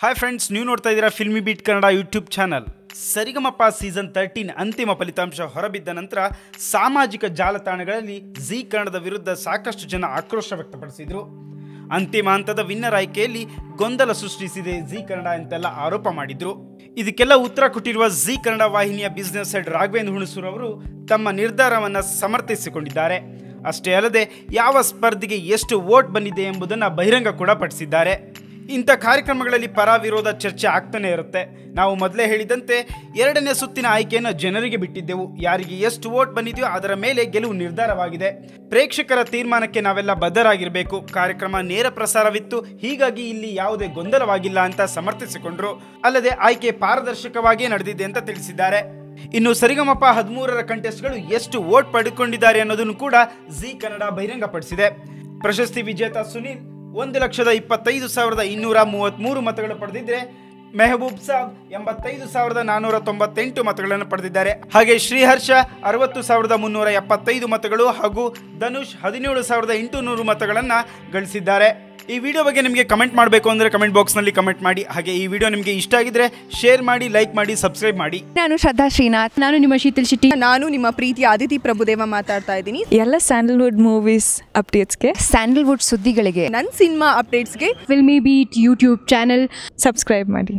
Hi friends ನೀವು ನೋಡ್ತಾ ಇದ್ದೀರಾ Filmibeat Kannada YouTube channel Saregamapa season thirteen ಅಂತಿಮ ಫಲಿತಾಂಶ ಹೊರಬಿದ್ದ ನಂತರ ಸಾಮಾಜಿಕ ಜಾಲತಾಣಗಳಲ್ಲಿ ಜಿ ಕನ್ನಡದ ವಿರುದ್ಧ ಸಾಕಷ್ಟು ಜನ ಆಕ್ರೋಶ ವ್ಯಕ್ತಪಡಿಸಿದರು. ಅಂತಿಮ ಹಂತದ ವಿನ್ನರ್ ಆಯ್ಕೆಯಲ್ಲಿ ಗೊಂದಲ ಸೃಷ್ಟಿಸಿದೆ ಜಿ ಕನ್ನಡ ಅಂತೆಲ್ಲ ಆರೋಪ ಮಾಡಿದ್ರು. ಇದಕ್ಕೆಲ್ಲ ಉತ್ತರ ಕೊಟ್ಟಿರುವ ಜಿ ಕನ್ನಡ ವಾಹಿನಿಯ ಬಿಸ್ನೆಸ್ ಹೆಡ್ ರಾಘವೇಂದ್ರ ಹುಣಸೂರ್ ಅವರು ತಮ್ಮ ನಿರ್ಧಾರವನ್ನು ಸಮರ್ಥಿಸಿಕೊಂಡಿದ್ದಾರೆ. ಅಷ್ಟೇ ಅಲ್ಲದೆ ಯಾವ ಸ್ಪರ್ಧೆಗೆ ಎಷ್ಟು ವೋಟ್ ಬಂದಿದೆ ಎಂಬುದನ್ನು ಬಹಿರಂಗ ಕೂಡ ಪಡಿಸಿದ್ದಾರೆ. ಇಂಥ ಕಾರ್ಯಕ್ರಮಗಳಲ್ಲಿ ಪರ ವಿರೋಧ ಚರ್ಚೆ ಆಗ್ತಾನೆ ಇರುತ್ತೆ. ನಾವು ಮೊದಲೇ ಹೇಳಿದಂತೆ ಎರಡನೇ ಸುತ್ತಿನ ಆಯ್ಕೆಯನ್ನು ಜನರಿಗೆ ಬಿಟ್ಟಿದ್ದೆವು. ಯಾರಿಗೆ ಎಷ್ಟು ವೋಟ್ ಬಂದಿದೆಯೋ ಅದರ ಮೇಲೆ ಗೆಲುವು ನಿರ್ಧಾರವಾಗಿದೆ. ಪ್ರೇಕ್ಷಕರ ತೀರ್ಮಾನಕ್ಕೆ ನಾವೆಲ್ಲ ಬದ್ಧರಾಗಿರಬೇಕು. ಕಾರ್ಯಕ್ರಮ ನೇರ ಪ್ರಸಾರವಿತ್ತು. ಹೀಗಾಗಿ ಇಲ್ಲಿ ಯಾವುದೇ ಗೊಂದಲವಾಗಿಲ್ಲ ಅಂತ ಸಮರ್ಥಿಸಿಕೊಂಡರು. ಅಲ್ಲದೆ ಆಯ್ಕೆ ಪಾರದರ್ಶಕವಾಗಿಯೇ ನಡೆದಿದೆ ಅಂತ ತಿಳಿಸಿದ್ದಾರೆ. ಇನ್ನು ಸರಿಗಮಪ ಹದಿಮೂರರ ಕಂಟೆಸ್ಟ್ಗಳು ಎಷ್ಟು ವೋಟ್ ಪಡೆದುಕೊಂಡಿದ್ದಾರೆ ಅನ್ನೋದನ್ನು ಕೂಡ ಜಿ ಕನ್ನಡ ಬಹಿರಂಗಪಡಿಸಿದೆ. ಪ್ರಶಸ್ತಿ ವಿಜೇತ ಸುನೀಲ್ ಒಂದು ಲಕ್ಷದ ಇಪ್ಪತ್ತೈದು ಸಾವಿರದ ಇನ್ನೂರ ಮೂವತ್ತ್ಮೂರು ಮತಗಳು ಪಡೆದಿದ್ದರೆ ಮೆಹಬೂಬ್ ಸಾಬ್ ಎಂಬತ್ತೈದು ಸಾವಿರದ ನಾನ್ನೂರ ತೊಂಬತ್ತೆಂಟು ಮತಗಳನ್ನು ಪಡೆದಿದ್ದಾರೆ. ಹಾಗೆ ಶ್ರೀಹರ್ಷ ಅರವತ್ತು ಸಾವಿರದ ಮುನ್ನೂರ ಎಪ್ಪತ್ತೈದು ಮತಗಳು ಹಾಗೂ ಧನುಷ್ ಹದಿನೇಳು ಸಾವಿರದ ಎಂಟುನೂರು ಮತಗಳನ್ನು ಗಳಿಸಿದ್ದಾರೆ. ಈ ವಿಡಿಯೋ ಬಗ್ಗೆ ನಿಮಗೆ ಕಮೆಂಟ್ ಮಾಡಬೇಕು ಅಂದರೆ ಕಮೆಂಟ್ ಬಾಕ್ಸ್ನಲ್ಲಿ ಕಮೆಂಟ್ ಮಾಡಿ. ಹಾಗೆ ಈ ವಿಡಿಯೋ ನಿಮಗೆ ಇಷ್ಟ ಆಗಿದ್ರೆ ಶೇರ್ ಮಾಡಿ ಲೈಕ್ ಮಾಡಿ ಸಬ್ಸ್ಕ್ರೈಬ್ ಮಾಡಿ. ನಾನು ಶ್ರದ್ಧಾ ಶ್ರೀನಾಥ್. ನಾನು ನಿಮ್ಮ ಶೀತಲ್ ಶೆಟ್ಟಿ. ನಾನು ನಿಮ್ಮ ಪ್ರೀತಿ ಆದಿತಿ ಪ್ರಭುದೇವ ಮಾತಾಡ್ತಾ ಇದ್ದೀನಿ. ಎಲ್ಲ ಸ್ಯಾಂಡಲ್ವುಡ್ ಮೂವೀಸ್ ಅಪ್ಡೇಟ್ಸ್ಗೆ ಸ್ಯಾಂಡಲ್ವುಡ್ ಸುದ್ದಿಗಳಿಗೆ. ನನ್ನ ಸಿನಿಮಾ ಅಪ್ಡೇಟ್ಸ್ಗೆ filmy beet YouTube channel subscribe ಮಾಡಿ.